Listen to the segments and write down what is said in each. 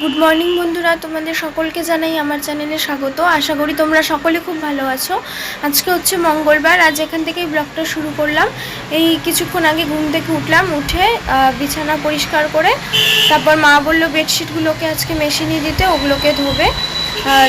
Good morning বন্ধুরা। তোমাদের সকলকে জানাই আমার চ্যানেলে স্বাগত। আশা করি তোমরা সকলে খুব ভালো আছো। আজকে হচ্ছে মঙ্গলবার। আজ এখান থেকেই ব্লগটা শুরু করলাম। এই কিছুক্ষণ আগে ঘুম থেকে উঠলাম, উঠে বিছানা পরিষ্কার করে তারপর মা বলল, বেডশিটগুলোকে আজকে মেশিনে দিতে, ওগুলোকে ধোবে।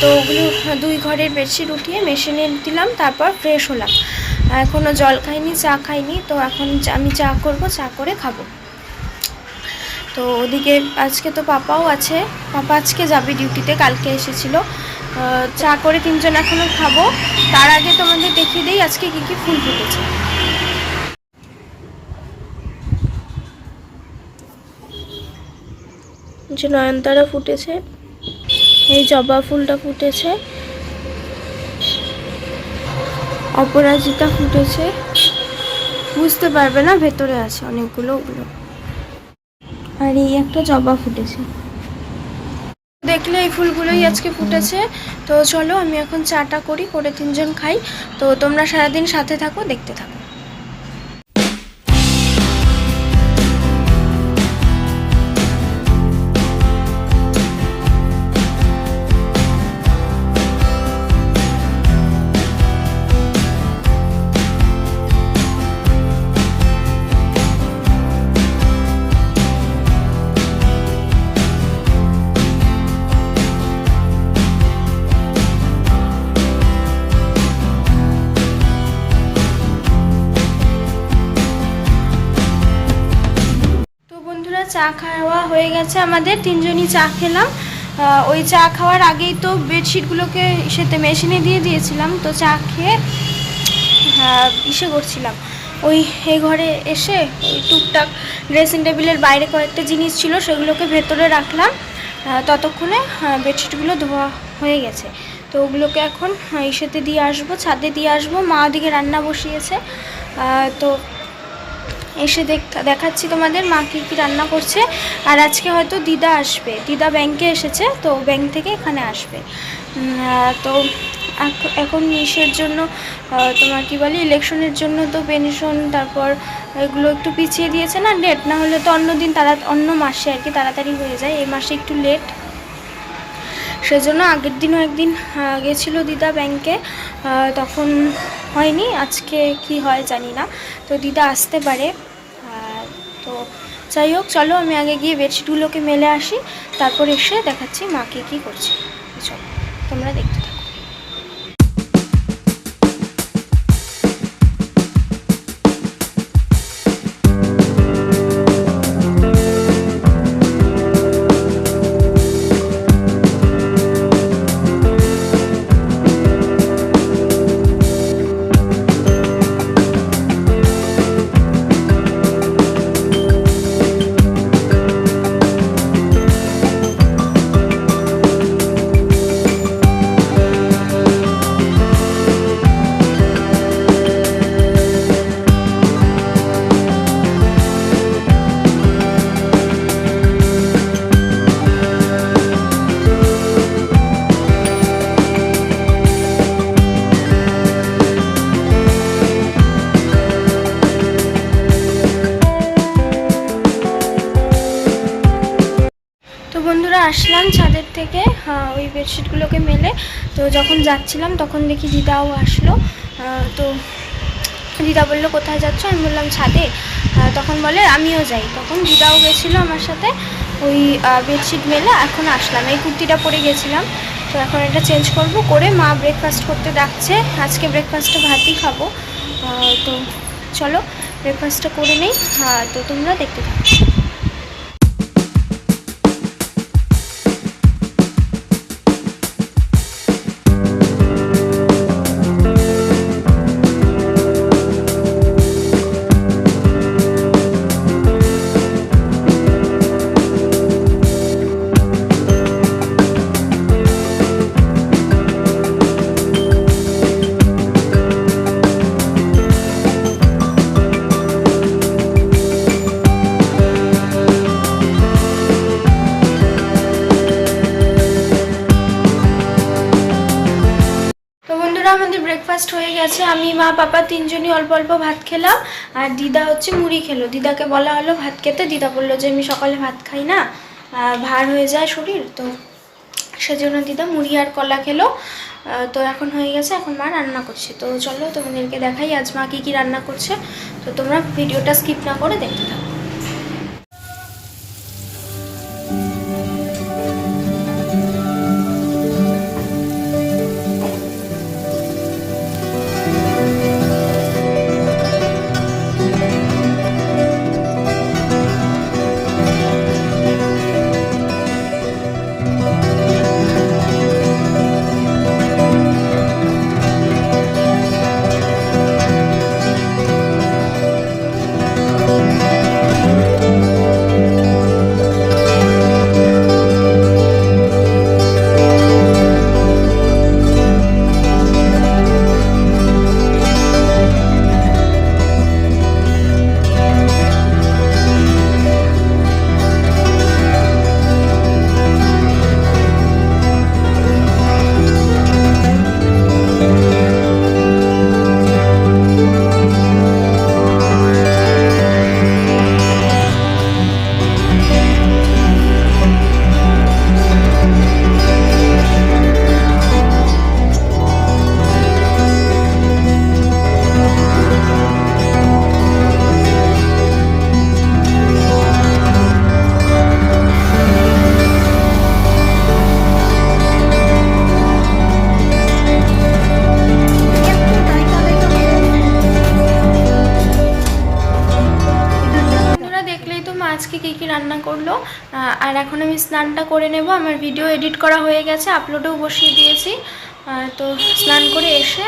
তো ওগুলো দুই ঘরের বেডশিট উঠিয়ে মেশিনে দিলাম, তারপর ফ্রেশ হলাম। এখনও জল খাইনি, চা খাইনি, তো এখন আমি চা করব, চা করে খাব। তো ওদিকে আজকে তো পাপাও আছে। পাপা আজকে যাবে ডিউটিতে, কালকে এসেছিল। চা করে তিনজন এখনও খাব। তার আগে তোমাদের দেখিয়ে দিই আজকে কি কি ফুল ফুটেছে। যে নয়নতারা ফুটেছে, এই জবা ফুলটা ফুটেছে, অপরাজিতা ফুটেছে। বুঝতে পারবে না, ভেতরে আছে অনেকগুলো, ওগুলো। আর এই একটা জবা ফুটেছে। দেখলে এই ফুলগুলোই আজকে ফুটেছে। তো চলো আমি এখন চাটা করি, করে তিনজন খাই। তো তোমরা সারাদিন সাথে থাকো, দেখতে থাকো। খাওয়া হয়ে গেছে আমাদের তিনজনই চা খেলাম। ওই চা খাওয়ার আগেই তো বেডশিটগুলোকে সেতে মেশিনে দিয়ে দিয়েছিলাম তো চা খেয়ে আহ, ইসে করছিলাম। ওই এই ঘরে এসে ওই টুকটাক ড্রেসিং টেবিলের বাইরে কয়েকটা জিনিস ছিল সেগুলোকে ভেতরে রাখলাম। ততক্ষণে আহ, বেডশিটগুলো ধোয়া হয়ে গেছে। তো ওগুলোকে এখন ইসেতে দিয়ে আসব ছাদে দিয়ে আসব। মা ওদিকে রান্না বসিয়েছে। তো এসে দেখ দেখাচ্ছি তোমাদের, মা কী কী রান্না করছে। আর আজকে হয়তো দিদা আসবে। দিদা ব্যাংকে এসেছে, তো ব্যাংক থেকে এখানে আসবে। তো এখ- এখন ইসের জন্য তোমার কি বলে, ইলেকশনের জন্য তো পেনশন তারপর এগুলো একটু পিছিয়ে দিয়েছে না ডেট না হলে তো অন্য দিন তারা অন্য মাসে আর কি তাড়াতাড়ি হয়ে যায়। এই মাসে একটু লেট সেজন্য আগের দিনও একদিন গেছিল দিদা ব্যাংকে। তখন হয়নি, আজকে কি হয় জানি না। তো দিদা আসতে পারে। তো যাই হোক, চলো আমি আগে গিয়ে বেডশিটগুলোকে মেলে আসি, তারপর এসে দেখাচ্ছি মাকে কি করছে। চলো, তোমরা দেখতে তো বন্ধুরা আসলাম ছাদের থেকে হ্যাঁ ওই বেডশিটগুলোকে মেলে। তো যখন যাচ্ছিলাম তখন দেখি দিদাও আসলো। তো দিদা বলল কোথায় যাচ্ছ? আমি বললাম ছাদে। তখন বলে আমিও যাই। তখন দিদাও গেছিল আমার সাথে ওই বেডশিট মেলে। এখন আসলাম এই কুর্তিটা পরে গেছিলাম। তো এখন এটা চেঞ্জ করব করে মা ব্রেকফাস্ট করতে ডাকছে। আজকে ব্রেকফাস্টটা ভাতই খাব। তো চলো ব্রেকফাস্টটা করে নেই। আহ, তো তোমরা দেখতে থাকো। গেছে, আমি মা, পাপা তিনজনই অল্প অল্প ভাত খেলাম আর দিদা হচ্ছে মুড়ি খেলো। দিদাকে বলা হলো ভাত খেতে, দিদা বলল যে আমি সকালে ভাত খাই না ভার হয়ে যায় শরীর, তো সেজন্য দিদা মুড়ি আর কলা খেলো। তো এখন হয়ে গেছে, এখন মা রান্না করছে। তো চলো তোমাদেরকে দেখাই আজ মা কী কী রান্না করছে। তো তোমরা ভিডিওটা স্কিপ না করে দেখতে থাকো। এখন আমি স্নানটা করে নেব। আমার ভিডিও এডিট করা হয়ে গেছে আপলোডেও বসিয়ে দিয়েছি। তো স্নান করে এসে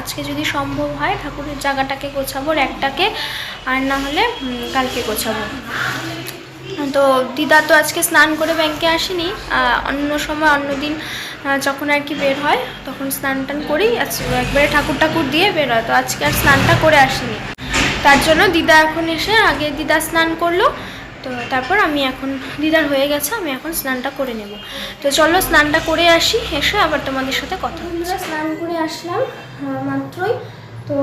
আজকে যদি সম্ভব হয় ঠাকুরের জায়গাটাকে গোছাবো একটাকে আর না হলে কালকে গোছাবো। তো দিদা তো আজকে স্নান করে ব্যাংকে আসেনি। অন্য সময়, অন্য দিন যখন আর কি বের হয়, তখন স্নান টান করেই আজ- একবারে ঠাকুর ঠাকুর দিয়ে বের হয় তো আজকে আর স্নানটা করে আসেনি। তার জন্য দিদা এখন এসে আগে দিদা স্নান করল তো তারপর আমি এখন দিদার হয়ে গেছে আমি এখন স্নানটা করে নেব। তো চলো স্নানটা করে আসি এসে আবার তোমাদের সাথে কথা বন্ধুরা স্নান করে আসলাম মাত্রই। তো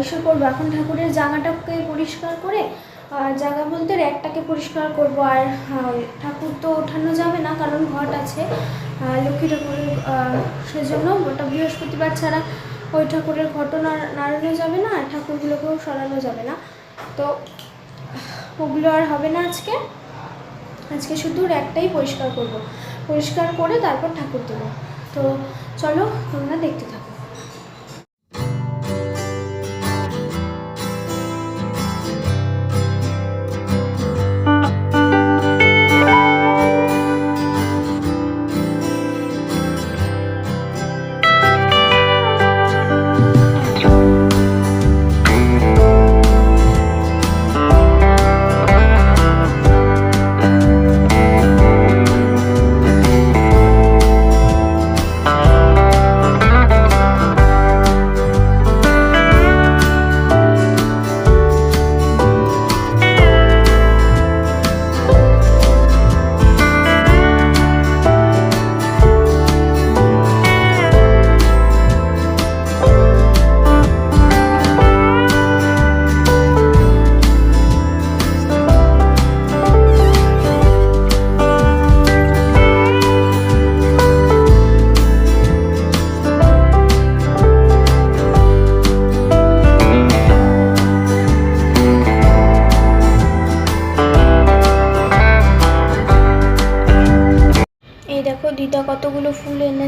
এসে করব এখন ঠাকুরের জায়গাটাকে পরিষ্কার করে। জায়গা বলতে র্যাকটাকে পরিষ্কার করব। আর ঠাকুর তো ওঠানো যাবে না কারণ ঘট আছে। লক্ষ্মী ঠাকুরের সেজন্য ওটা বৃহস্পতিবার ছাড়া ওই ঠাকুরের ঘটনা নাড়ানো যাবে না আর ঠাকুরগুলোকেও সরানো যাবে না। তো ওগুলো আর হবে না আজকে। আজকে শুধু র্যাকটাই পরিষ্কার করব। পরিষ্কার করে তারপর ঠাকুর দেবো। তো চলো, তোমরা দেখতে থাকো।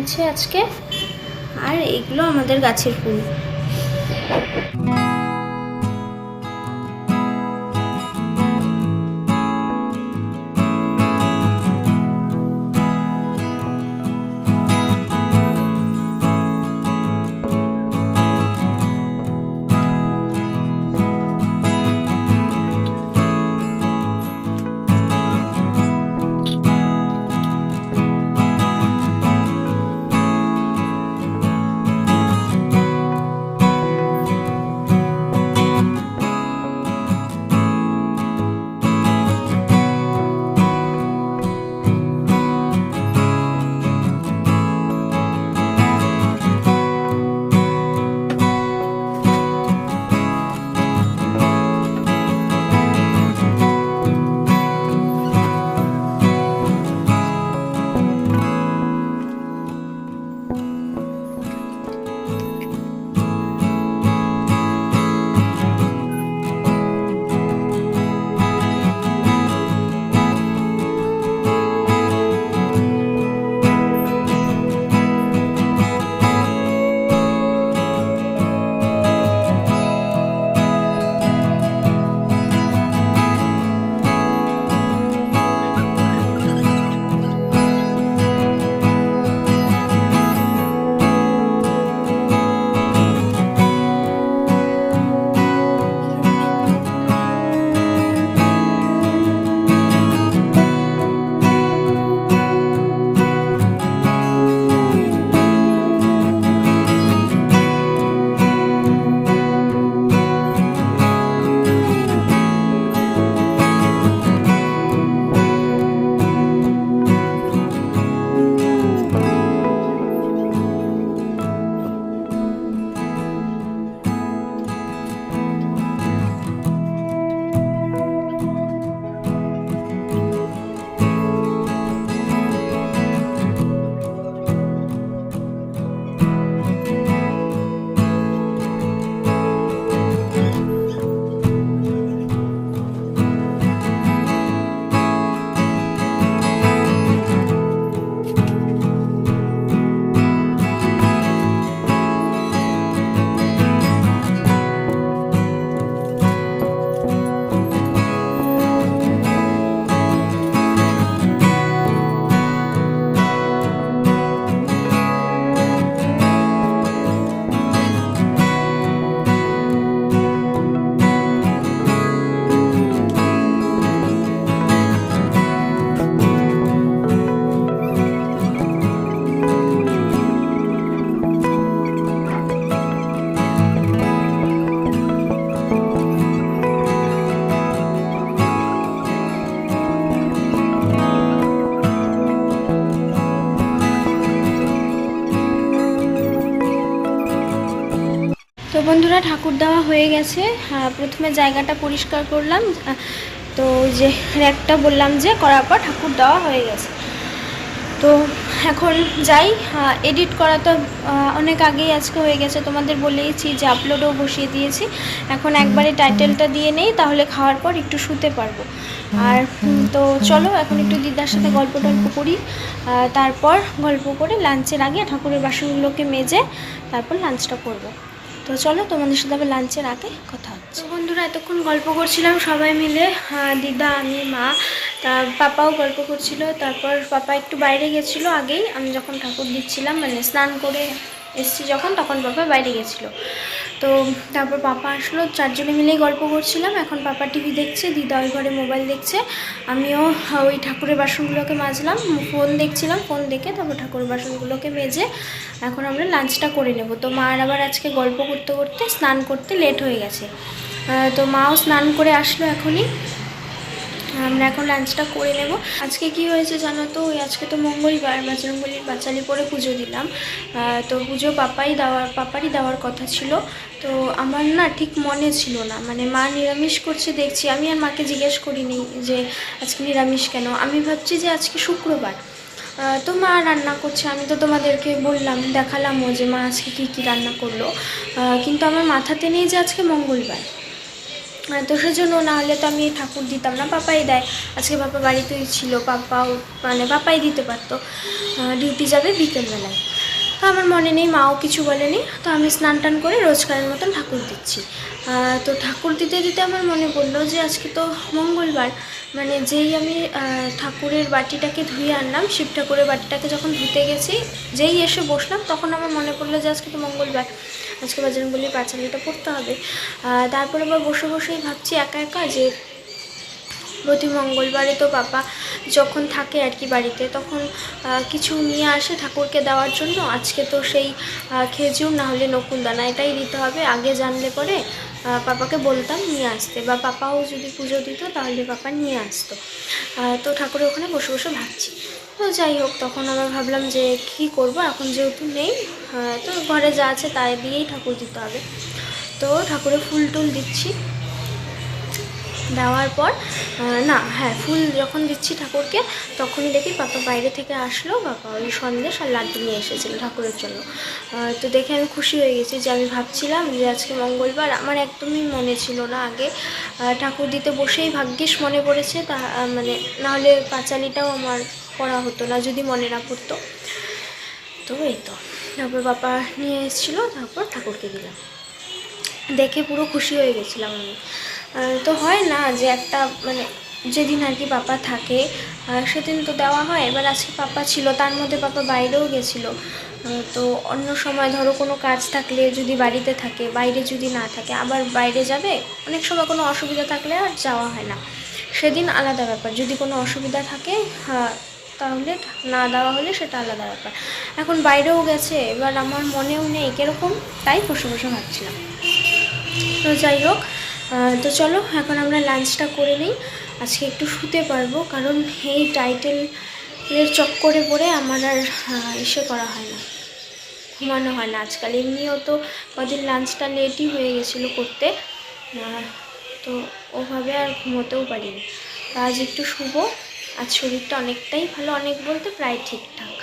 এনেছে আজকে? আর এগুলো আমাদের গাছের ফুল। ঠাকুর দেওয়া হয়ে গেছে। আহ, প্রথমে জায়গাটা পরিষ্কার করলাম। তো যে র্যাকটা বললাম যে করার পর ঠাকুর দেওয়া হয়ে গেছে। তো এখন যাই। এডিট করা তো অনেক আগেই আজকে হয়ে গেছে। তোমাদের বলেইছি যে আপলোডও বসিয়ে দিয়েছি। এখন একবারে টাইটেলটা দিয়ে নেই তাহলে খাওয়ার পর একটু শুতে পারব। আর তো চলো এখন একটু দিদার সাথে গল্প টল্প করি তারপর গল্প করে লাঞ্চের আগে ঠাকুরের বাসনগুলোকে মেজে তারপর লাঞ্চটা করব। তো চলো তোমাদের সাথে আবার লাঞ্চের আগে কথা হচ্ছে। বন্ধুরা এতক্ষণ গল্প করছিলাম সবাই মিলে। আহ, দিদা আমি মা তা পাপাও গল্প করছিল। তারপর পাপা একটু বাইরে গেছিল আগেই। আমি যখন ঠাকুর দিচ্ছিলাম মানে স্নান করে এসছি যখন তখন পাপা বাইরে গেছিল। তো তারপর পাপা আসলো, চারজনে মিলেই গল্প করছিলাম। এখন পাপা টিভি দেখছে, দিদা ওই ঘরে মোবাইল দেখছে। আমিও ওই ঠাকুরের বাসনগুলোকে মাজলাম ফোন দেখছিলাম ফোন দেখে তারপর ঠাকুরের বাসনগুলোকে মেজে এখন আমরা লাঞ্চটা করে নেব। তো মার আবার আজকে গল্প করতে করতে স্নান করতে লেট হয়ে গেছে। তো মাও স্নান করে আসলো এখনই। আমরা এখন লাঞ্চটা করে নেব। আজকে কি হয়েছে জানো তো? ওই আজকে তো মঙ্গলবার, বাজরঙ্গলির বাচালি পরে পুজো দিলাম। তো পুজো পাপাই দেওয়ার, পাপারই দেওয়ার কথা ছিল। তো আমার না ঠিক মনে ছিল না। মানে মা নিরামিষ করছে, দেখছি। আমি আর মাকে জিজ্ঞেস করিনি যে আজকে নিরামিষ কেন? আমি ভাবছি যে আজকে শুক্রবার। তো মা রান্না করছে। আমি তো তোমাদেরকে বললাম, দেখালামও যে মা আজকে কী কী রান্না করল। কিন্তু আমার মাথাতে নেই যে আজকে মঙ্গলবার। তো সেজন্য না হলে তো আমি ঠাকুর দিতাম না, পাপাই দেয়। আজকে পাপা বাড়িতেই ছিল, পাপাও মানে পাপাই দিতে পারতো। ডিউটি যাবে বিকেলবেলায়। তো আমার মনে নেই, মাও কিছু বলেনি, তো আমি স্নান টান করে রোজকারের মতন ঠাকুর দিচ্ছি। তো ঠাকুর দিতে দিতে আমার মনে পড়ল যে আজকে তো মঙ্গলবার মানে যেই আমি ঠাকুরের বাটিটাকে ধুয়ে আনলাম, শিব ঠাকুরের বাটিটাকে যখন ধুতে গেছি, যেই এসে বসলাম, তখন আমার মনে পড়ল যে আজকে তো মঙ্গলবার। আজকে বাজরঙ্গলির পাঁচালিটা পড়তে হবে। তারপরে আবার বসে বসেই ভাবছি একা একা যে প্রতি মঙ্গলবারে তো পাপা যখন থাকে আর কি বাড়িতে, তখন কিছু নিয়ে আসে ঠাকুরকে দেওয়ার জন্য। আজকে তো সেই খেজুর, না হলে নকুলদানা, এটাই দিতে হবে। আগে জানলে পরে পাপাকে বলতাম নিয়ে আসতে বা পাপাও যদি পুজো দিত তাহলে পাপা নিয়ে আসতো। তো ঠাকুরের ওখানে বসে বসে ভাবছি। তো যাই হোক তখন আবার ভাবলাম যে কি করব এখন যেহেতু নেই আহ, তো ঘরে যা আছে তাই দিয়েই ঠাকুর দিতে হবে। তো ঠাকুরের ফুল টুল দিচ্ছি। দেওয়ার পর না হ্যাঁ ফুল যখন দিচ্ছি ঠাকুরকে তখনই দেখি পাপা বাইরে থেকে আসলো বাবা ওই সন্দেশ আর লাড্ডু নিয়ে এসেছিল ঠাকুরের জন্য। তো দেখে আমি খুশি হয়ে গেছি যে আমি ভাবছিলাম যে আজকে মঙ্গলবার আমার একদমই মনে ছিল না আগে। ঠাকুর দিতে বসেই ভাগ্যিস মনে পড়েছে তা মানে নাহলে পাঁচালিটাও আমার করা হতো না, যদি মনে না পড়তো। তো এই তো। তারপর বাবা নিয়ে এসেছিল, তারপর ঠাকুরকে দিলাম। দেখে পুরো খুশি হয়ে গেছিলাম আমি। তো হয় না যে একটা মানে যেদিন আর কি পাপা থাকে সেদিন তো দেওয়া হয়। এবার আজকে পাপা ছিল, তার মধ্যে পাপা বাইরেও গেছিল। তো অন্য সময় ধরো কোনো কাজ থাকলে যদি বাড়িতে থাকে, বাইরে যদি না থাকে, আবার বাইরে যাবে, অনেক সময় কোনো অসুবিধা থাকলে আর যাওয়া হয় না। সেদিন আলাদা ব্যাপার। যদি কোনো অসুবিধা থাকে তাহলে না দেওয়া হলে সেটা আলাদা ব্যাপার। এখন বাইরেও গেছে, এবার আমার মনেও নেই কীরকম, তাই বসে বসে ভাবছিলাম। তো যাই হোক তো চলো, এখন আমরা লাঞ্চটা করে নিই। আজকে একটু শুতে পারব, কারণ এই টাইটেলের চক্করে পড়ে আমার আর ইসে করা হয় না। ঘুমানো হয় না আজকাল। এমনিও তো কদিন লাঞ্চটা লেটই হয়ে গেছিল করতে। তো ওভাবে আর ঘুমোতেও পারিনি। আজ একটু শুভ আজ শরীরটা অনেকটাই ভালো, অনেক বলতে প্রায় ঠিকঠাক।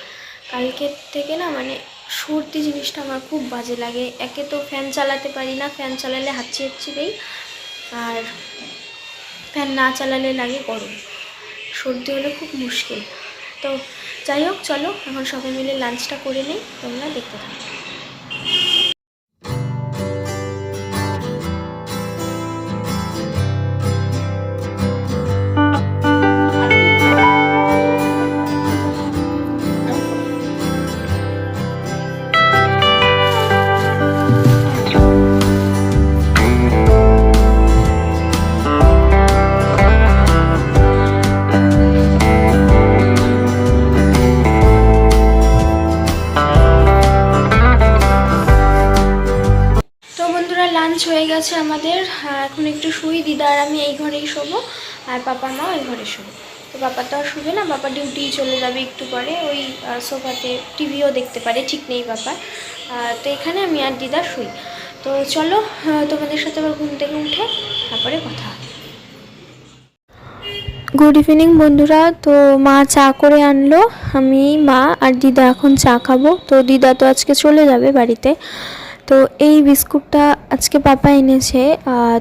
কালকের থেকে না মানে সর্দি জিনিসটা আমার খুব বাজে লাগে। একে তো ফ্যান চালাতে পারি না ফ্যান চালালে হাঁচি হাঁচি দেই আর ফ্যান না চালালে লাগে গরম। সর্দি হলে খুব মুশকিল। তো যাই হোক, চলো, এখন সবাই মিলে লাঞ্চটা করে নিই, তোমরা দেখতে থাকো। আর পাপা মা ওই ঘরে শোবো। তো বাবা তো আর শুবে না বাবা ডিউটি চলে যাবে একটু পরে ওই সোফাতে টিভিও দেখতে পারে, ঠিক নেই বাবা তো এখানে আমি আর দিদা শুই। তো চলো তোমাদের সাথে আবার ঘুম থেকে উঠে তারপরে কথা গুড ইভিনিং বন্ধুরা, তো মা চা করে আনলো, আমি, মা আর দিদা এখন চা খাব। তো দিদা তো আজকে চলে যাবে বাড়িতে। তো এই বিস্কুটটা আজকে পাপা এনেছে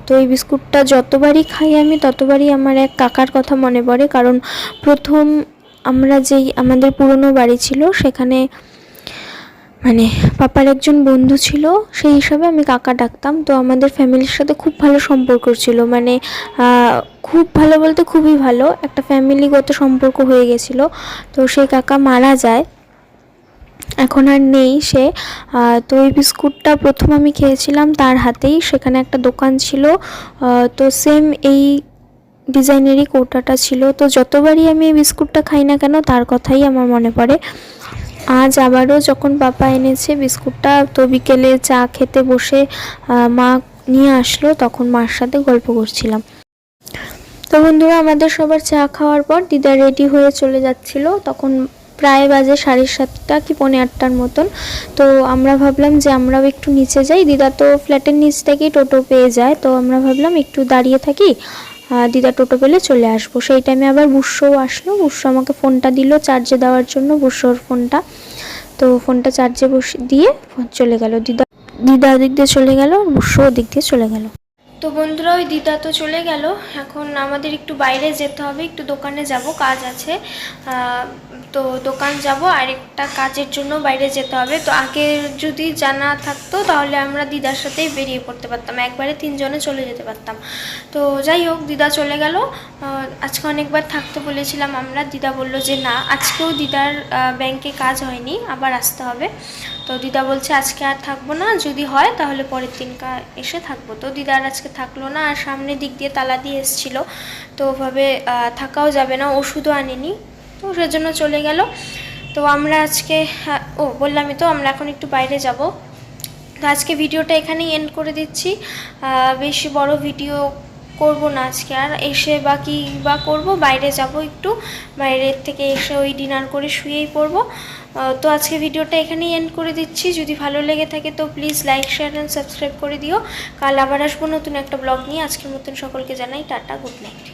তো এই বিস্কুটটা যতবারই খাই আমি, ততবারই আমার এক কাকার কথা মনে পড়ে। কারণ প্রথম আমরা যেই, আমাদের পুরনো বাড়ি ছিল, সেখানে মানে পাপার একজন বন্ধু ছিল, সেই হিসাবে আমি কাকা ডাকতাম। তো আমাদের ফ্যামিলির সাথে খুব ভালো সম্পর্ক ছিল মানে খুব ভালো বলতে খুবই ভালো। একটা ফ্যামিলিগত সম্পর্ক হয়ে গেছিল। তো সেই কাকা মারা যায়। এখন আর নেই সে। তো এই বিস্কুটটা প্রথম আমি খেয়েছিলাম তার হাতেই। সেখানে একটা দোকান ছিল। তো সেম এই ডিজাইনেরই কোটাটা ছিল। তো যতবারই আমি এই বিস্কুটটা খাই না কেন, তার কথাই আমার মনে পড়ে। আজ আবারও যখন পাপা এনেছে বিস্কুটটা, তো বিকেলে চা খেতে বসে মা নিয়ে আসলো। তখন মার সাথে গল্প করছিলাম। তো বন্ধুরা, আমাদের সবার চা খাওয়ার পর দিদা রেডি হয়ে চলে যাচ্ছিল। তখন প্রায় বাজে সাড়ে সাতটা কি পৌনে আটটার মতন। তো আমরা ভাবলাম যে আমরাও একটু নিচে যাই। দিদা তো ফ্ল্যাটের নিচ থেকেই টোটো পেয়ে যায়, তো আমরা ভাবলাম একটু দাঁড়িয়ে থাকি। দিদা টোটো পেলে চলে আসব। সেই টাইমে আবার বুসও আসলো। বুসো আমাকে ফোনটা দিল চার্জে দেওয়ার জন্য, বুসোর ফোনটা তো ফোনটা চার্জে বসে দিয়ে চলে গেল। দিদা দিদা ওদিক দিয়ে চলে গেল, বুসো ওদিক দিয়ে চলে গেল। তো বন্ধুরা, ওই দিদা তো চলে গেল। এখন আমাদের একটু বাইরে যেতে হবে, একটু দোকানে যাব, কাজ আছে। তো দোকান যাব আর একটা কাজের জন্য বাইরে যেতে হবে। তো আগে যদি জানা থাকতো, তাহলে আমরা দিদার সাথেই বেরিয়ে পড়তে পারতাম। একবারে তিনজনে চলে যেতে পারতাম। তো যাই হোক, দিদা চলে গেল। আজকে অনেকবার থাকতে বলেছিলাম আমরা। দিদা বলল যে, না, আজকেও দিদার ব্যাংকে কাজ হয়নি, আবার আসতে হবে। তো দিদা বলছে, আজকে আর থাকব না। যদি হয়, তাহলে পরের দিন এসে থাকব। তো দিদার আজকে থাকল না, আর সামনের দিক দিয়ে তালা দিয়ে এসেছিল। তো ওভাবে থাকাও যাবে না, ওষুধও আনেনি। তো সেজন্য চলে গেল। তো আমরা আজকে ও বললামই তো, আমরা এখন একটু বাইরে যাব। তো আজকে ভিডিওটা এখানেই এন্ড করে দিচ্ছি। বেশি বড় ভিডিও করব না আজকে। আর এসে বা কি বা করব, বাইরে যাব একটু। বাইরের থেকে এসে ওই ডিনার করে শুয়েই পড়ব। তো আজকে ভিডিওটা এখানেই এন্ড করে দিচ্ছি। যদি ভালো লেগে থাকে তো please like share and subscribe করে দিও। কাল আবার আসব নতুন একটা ব্লগ নিয়ে। আজকের মতন সকলকে জানাই টাটা গুড নাইট